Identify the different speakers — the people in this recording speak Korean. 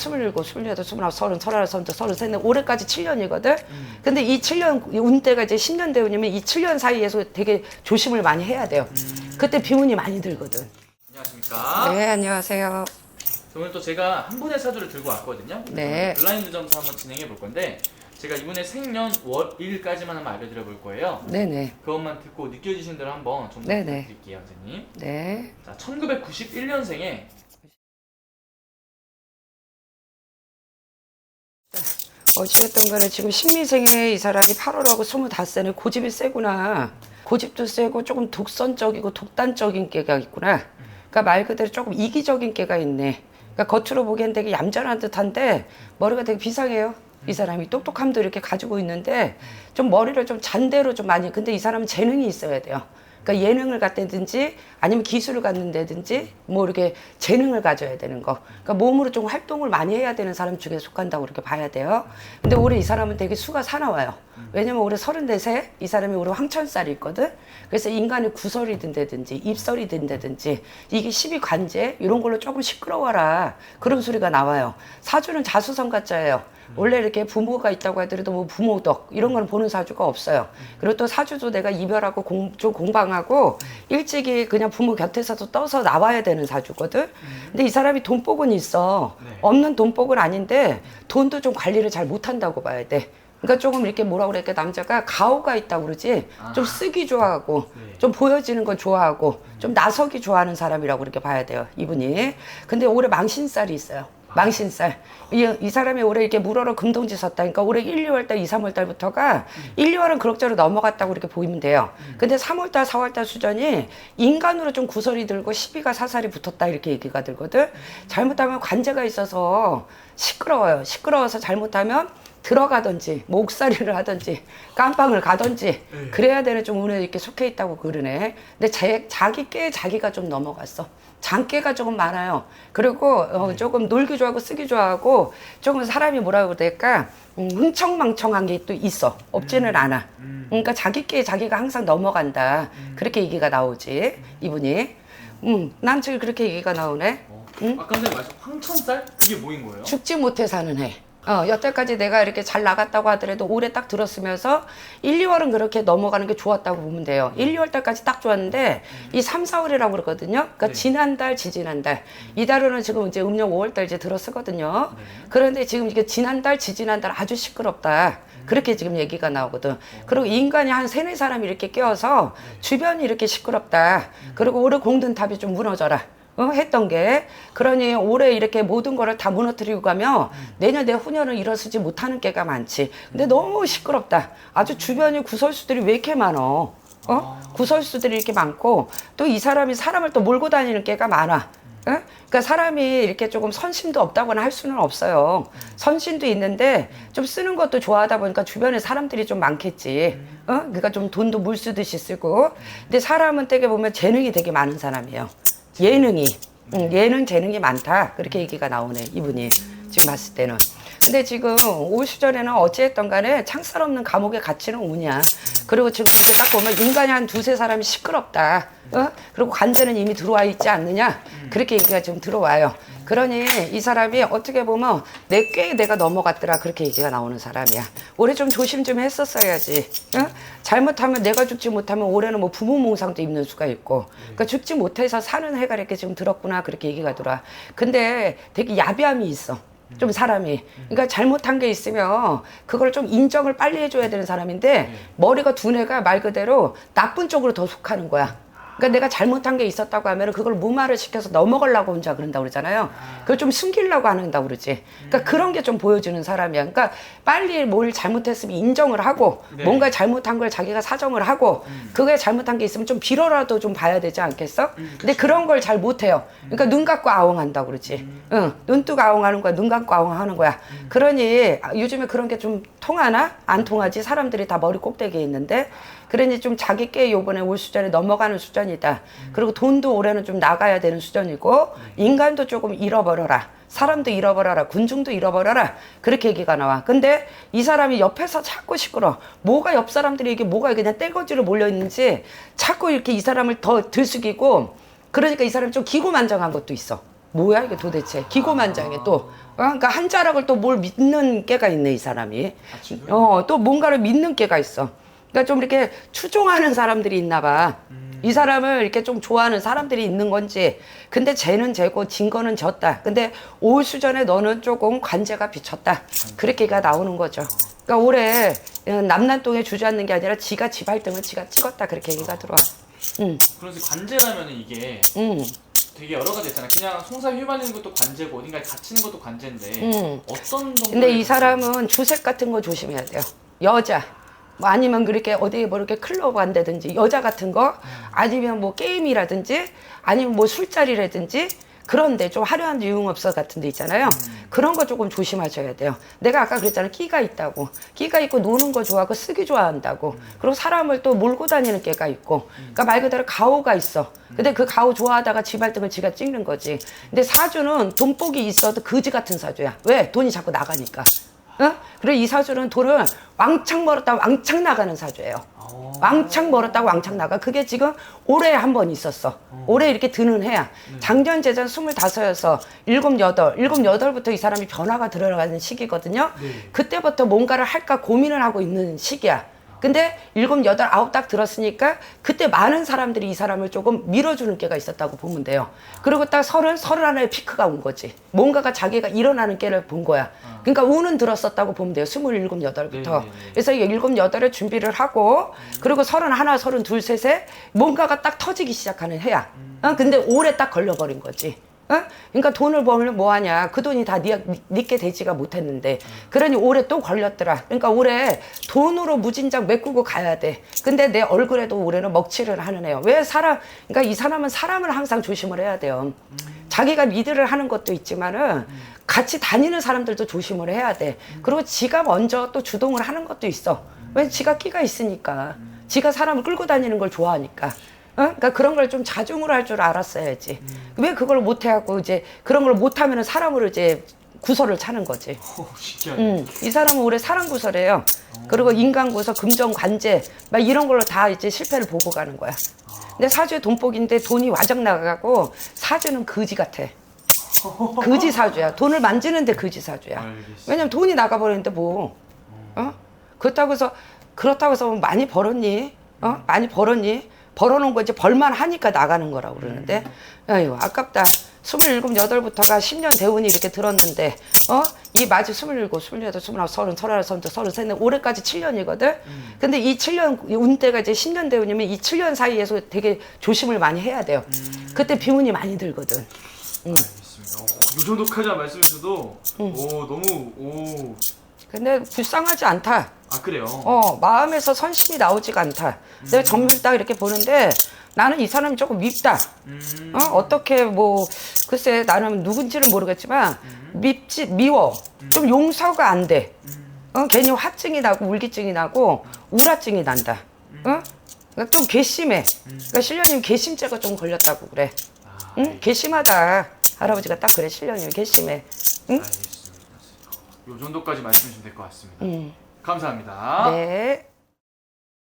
Speaker 1: 스물일곱, 스물여덟, 스물아홉, 서른, 서른하나, 서른둘, 서른셋, 올해까지 7년이거든. 근데 이 7년 운때가 이제 10년 되면 이 7년 사이에서 되게 조심을 많이 해야 돼요. 그때 비운이 많이 들거든.
Speaker 2: 안녕하십니까?
Speaker 1: 네, 안녕하세요.
Speaker 2: 오늘 또 제가 한 분의 사주를 들고 왔거든요.
Speaker 1: 네.
Speaker 2: 블라인드 점수 한번 진행해 볼 건데 제가 이분의 생년 월일까지만 한번 알려드려 볼 거예요.
Speaker 1: 네네.
Speaker 2: 그것만 듣고 느껴지신 대로 한번 좀
Speaker 1: 네네.
Speaker 2: 부탁드릴게요, 선생님.
Speaker 1: 네.
Speaker 2: 자, 1991년생에
Speaker 1: 어찌됐든 간에 지금 신미생에 이 사람이 8월하고 25세네 고집이 세구나. 고집도 세고 조금 독선적이고 독단적인 깨가 있구나. 그러니까 말 그대로 조금 이기적인 깨가 있네. 그러니까 겉으로 보기엔 되게 얌전한 듯한데 머리가 되게 비상해요. 이 사람이 똑똑함도 이렇게 가지고 있는데 좀 머리를 좀 잔대로 좀 많이 근데 이 사람은 재능이 있어야 돼요. 그러니까 예능을 갖다든지 아니면 기술을 갖는다든지 뭐 이렇게 재능을 가져야 되는 거. 그러니까 몸으로 좀 활동을 많이 해야 되는 사람 중에 속한다고 그렇게 봐야 돼요. 근데 올해 이 사람은 되게 수가 사나워요. 왜냐면 올해 34세 이 사람이 올해 황천살이 있거든. 그래서 인간의 구설이 든다든지 입설이 든다든지 이게 12관제 이런 걸로 조금 시끄러워라 그런 소리가 나와요. 사주는 자수성가자예요. 원래 이렇게 부모가 있다고 하더라도 뭐 부모덕 이런 거는 보는 사주가 없어요. 그리고 또 사주도 내가 이별하고 공, 좀 공방하고 일찍이 그냥 부모 곁에서도 떠서 나와야 되는 사주거든. 근데 이 사람이 돈복은 있어.
Speaker 2: 네.
Speaker 1: 없는 돈복은 아닌데 돈도 좀 관리를 잘 못한다고 봐야 돼. 그러니까 조금 이렇게 뭐라 그럴까 남자가 가오가 있다고 그러지? 좀 쓰기 좋아하고
Speaker 2: 네.
Speaker 1: 좀 보여지는 거 좋아하고 좀 나서기 좋아하는 사람이라고 그렇게 봐야 돼요 이분이. 근데 올해 망신살이 있어요 망신살. 이, 이 사람이 올해 이렇게 물어로 금동지 섰다 그러니까 올해 1, 2월달 2, 3월달부터가 1, 2월은 그럭저럭 넘어갔다고 이렇게 보이면 돼요. 근데 3월달 4월달 수전이 인간으로 좀 구설이 들고 시비가 사살이 붙었다 이렇게 얘기가 들거든? 잘못하면 관제가 있어서 시끄러워요. 시끄러워서 잘못하면 들어가든지 목살이를 하든지 깜빵을 가든지 그래야 되는 좀 운에 이렇게 속해 있다고 그러네. 근데 제, 자기 께 자기가 좀 넘어갔어. 장깨가 조금 많아요. 그리고 어, 조금 놀기 좋아하고 쓰기 좋아하고 조금 사람이 뭐라고 그럴까 음, 흥청망청한 게 또 있어. 없지는 않아. 그러니까 자기 께 자기가 항상 넘어간다. 그렇게 얘기가 나오지 이분이. 음, 난 지금 그렇게 얘기가 나오네.
Speaker 2: 어,
Speaker 1: 응?
Speaker 2: 아까 선생님 말씀 황천살? 그게 뭐인 거예요?
Speaker 1: 죽지 못해 사는 해. 어, 여태까지 내가 이렇게 잘 나갔다고 하더라도 올해 딱 들었으면서 1, 2월은 그렇게 넘어가는 게 좋았다고 보면 돼요. 1, 2월 달까지 딱 좋았는데 이 3, 4월이라고 그러거든요. 그러니까
Speaker 2: 네.
Speaker 1: 지난달, 지지난달. 이달은 지금 이제 음력 5월 달 이제 들어서거든요.
Speaker 2: 네.
Speaker 1: 그런데 지금 이게 지난달, 지지난달 아주 시끄럽다. 그렇게 지금 얘기가 나오거든. 그리고 인간이 한 세네 사람이 이렇게 껴서 주변이 이렇게 시끄럽다. 그리고 올해 공든 탑이 좀 무너져라. 어, 했던 게 그러니 올해 이렇게 모든 거를 다 무너뜨리고 가면 내년 내 후년을 일어서지 못하는 게가 많지 근데 너무 시끄럽다 아주 주변에 구설수들이 왜 이렇게 많어 어? 구설수들이 이렇게 많고 또 이 사람이 사람을 또 몰고 다니는 게가 많아 어? 그러니까 사람이 이렇게 조금 선심도 없다거나 할 수는 없어요. 선심도 있는데 좀 쓰는 것도 좋아하다 보니까 주변에 사람들이 좀 많겠지. 어? 그러니까 좀 돈도 물 쓰듯이 쓰고. 근데 사람은 되게 보면 재능이 되게 많은 사람이에요. 예능이. 응, 예능 재능이 많다. 그렇게 얘기가 나오네. 이분이. 지금 봤을 때는. 근데 지금 올 시절에는 어찌했던 간에 창살 없는 감옥에 갇히는 운이야. 그리고 지금 이렇게 딱 보면 인간이 한 두세 사람이 시끄럽다. 어? 그리고 관제는 이미 들어와 있지 않느냐. 그렇게 얘기가 지금 들어와요. 그러니 이 사람이 어떻게 보면 내 꾀에 내가 넘어갔더라. 그렇게 얘기가 나오는 사람이야. 올해 좀 조심 좀 했었어야지. 어? 잘못하면 내가 죽지 못하면 올해는 뭐 부모 몽상도 입는 수가 있고. 그러니까 죽지 못해서 사는 해가 이렇게 지금 들었구나. 그렇게 얘기가 들어와. 근데 되게 야비함이 있어. 좀 사람이 그러니까 잘못한 게 있으면 그걸 좀 인정을 빨리 해줘야 되는 사람인데 머리가 두뇌가 말 그대로 나쁜 쪽으로 더 속하는 거야. 그러니까 내가 잘못한 게 있었다고 하면 그걸 무마를 시켜서 넘어가려고 혼자 그런다고 그러잖아요. 그걸 좀 숨기려고 한다고 그러지. 그러니까 그런 게 좀 보여주는 사람이야. 그러니까 빨리 뭘 잘못했으면 인정을 하고
Speaker 2: 네.
Speaker 1: 뭔가 잘못한 걸 자기가 사정을 하고 그게 잘못한 게 있으면 좀 빌어라도 좀 봐야 되지 않겠어? 근데 그런 걸 잘 못해요. 그러니까 눈 감고 아웅한다고 그러지. 응, 눈 뜨고 아웅하는 거야. 눈 감고 아웅하는 거야. 그러니 아, 요즘에 그런 게좀 통하나? 안 통하지. 사람들이 다 머리 꼭대기에 있는데. 그러니 좀 자기 께 요번에 올 수준에 넘어가는 수준이다. 그리고 돈도 올해는 좀 나가야 되는 수준이고 인간도 조금 잃어버려라. 사람도 잃어버려라. 군중도 잃어버려라. 그렇게 얘기가 나와. 근데 이 사람이 옆에서 자꾸 시끄러. 뭐가 옆 사람들이 이게 뭐가 그냥 떼거지로 몰려 있는지 자꾸 이렇게 이 사람을 더 들쑥이고 그러니까 이 사람이 좀 기고만장한 것도 있어. 뭐야 이게 도대체? 기고만장해 또. 어, 그러니까 한 자락을 또 뭘 믿는 깨가 있네 이 사람이.
Speaker 2: 아, 지금?
Speaker 1: 어또 뭔가를 믿는 깨가 있어. 그러니까 좀 이렇게 추종하는 사람들이 있나 봐이
Speaker 2: 음.
Speaker 1: 사람을 이렇게 좀 좋아하는 사람들이 있는 건지. 근데 쟤는 쟤고 진 거는 졌다. 근데 올 수전에 너는 조금 관제가 비쳤다. 그렇게가 나오는 거죠. 그러니까 올해 남남동에 주저앉는 게 아니라 지가 지 발등을 지가 찍었다. 그렇게 얘기가 들어와. 응,
Speaker 2: 그래서 관제라면은 이게
Speaker 1: 응.
Speaker 2: 되게 여러 가지 있잖아요. 그냥 송사에 휘말리는 것도 관제고 어딘가에 갇히는 것도 관제인데
Speaker 1: 음.
Speaker 2: 어떤 정도?
Speaker 1: 근데 이 사람은 주색 같은 거 조심해야 돼요. 여자. 뭐 아니면 그렇게 어디 뭐 이렇게 클럽 간다든지 여자 같은 거 아니면 뭐 게임이라든지 아니면 뭐 술자리라든지 그런데 좀 화려한 유흥업소 같은 데 있잖아요. 그런 거 조금 조심하셔야 돼요. 내가 아까 그랬잖아요. 끼가 있다고. 끼가 있고 노는 거 좋아하고 쓰기 좋아한다고. 그리고 사람을 또 몰고 다니는 깨가 있고. 그러니까 말 그대로 가오가 있어. 근데 그 가오 좋아하다가 지 발등을 지가 찍는 거지. 근데 사주는 돈복이 있어도 거지 같은 사주야. 왜? 돈이 자꾸 나가니까. 어? 그리고 이 사주는 돈을 왕창 벌었다 왕창 나가는 사주예요.
Speaker 2: 어.
Speaker 1: 왕창 벌었다고 왕창 나가. 그게 지금 올해 한 번 있었어. 올해 이렇게 드는 해야. 작년 재전 스물다섯여서 일곱 여덟, 일곱 여덟부터 이 사람이 변화가 들어가는 시기거든요.
Speaker 2: 네.
Speaker 1: 그때부터 뭔가를 할까 고민을 하고 있는 시기야. 근데 일곱 여덟 아홉 딱 들었으니까 그때 많은 사람들이 이 사람을 조금 밀어주는 게가 있었다고 보면 돼요. 그리고 딱 서른 서른 하나의 피크가 온 거지. 뭔가가 자기가 일어나는 게를 본 거야. 그러니까 운은 들었었다고 보면 돼요. 스물일곱 여덟부터.
Speaker 2: 네네네.
Speaker 1: 그래서 이 일곱 여덟에 준비를 하고 그리고 서른 하나 서른 둘 셋에 뭔가가 딱 터지기 시작하는 해야. 어? 근데 올해 딱 걸려버린 거지. 어? 그러니까 돈을 벌면 뭐하냐. 그 돈이 다 니, 니께 되지가 못했는데. 그러니 올해 또 걸렸더라. 그러니까 올해 돈으로 무진장 메꾸고 가야 돼. 근데 내 얼굴에도 올해는 먹칠을 하는 애요. 왜 사람, 그러니까 이 사람은 사람을 항상 조심을 해야 돼요. 자기가 리드를 하는 것도 있지만은 같이 다니는 사람들도 조심을 해야 돼. 그리고 지가 먼저 또 주동을 하는 것도 있어. 왜 지가 끼가 있으니까. 지가 사람을 끌고 다니는 걸 좋아하니까. 어? 그러니까 그런 걸 좀 자중으로 할줄 알았어야지. 왜 그걸 못 해갖고 이제 그런 걸 못하면은 사람으로 이제 구설을 차는 거지.
Speaker 2: 오, 신기하네.
Speaker 1: 음, 이 사람은 올해 사랑 구설이에요. 그리고 인간 구설, 금전 관제 막 이런 걸로 다 이제 실패를 보고 가는 거야. 근데 사주에 돈복인데 돈이 와적 나가고 사주는 거지 같아. 거지 사주야. 돈을 만지는데 거지 사주야.
Speaker 2: 알겠습니다.
Speaker 1: 왜냐면 돈이 나가버리는데 뭐, 어? 그렇다고 해서 그렇다고 해서 많이 벌었니? 어? 많이 벌었니? 벌어놓은 거 이제 벌만 하니까 나가는 거라고 그러는데, 아유 아깝다. 스물일곱 여덟부터가 10년 대운이 이렇게 들었는데, 어? 이 마지 스물일곱, 스물여덟, 스물아홉, 서른, 서른하나, 서른둘, 서른셋, 올해까지 7년이거든. 근데 이 7년 운대가 이제 10년 대운이면 이 7년 사이에서 되게 조심을 많이 해야 돼요. 그때 비운이 많이 들거든.
Speaker 2: 알겠습니다. 어, 이 정도까지 말씀해서도 오 너무 오.
Speaker 1: 근데 불쌍하지 않다.
Speaker 2: 아 그래요.
Speaker 1: 어, 마음에서 선심이 나오지가 않다. 내가 점을 딱 이렇게 보는데 나는 이 사람이 조금 밉다.
Speaker 2: 음.
Speaker 1: 어, 어떻게 뭐, 글쎄 나는 누군지는 모르겠지만 밉지, 미워. 좀 용서가 안 돼. 어, 괜히 화증이 나고 울기증이 나고 우라증이 난다. 어? 그러니까 좀 괘씸해. 그러니까 신령님 괘씸죄가 좀 걸렸다고 그래.
Speaker 2: 아,
Speaker 1: 응? 괘씸하다. 할아버지가 딱 그래. 신령님 괘씸해. 응?
Speaker 2: 알겠습니다. 이 정도까지 말씀해 주시면 될 것 같습니다.
Speaker 1: 음.
Speaker 2: 감사합니다.
Speaker 1: 네.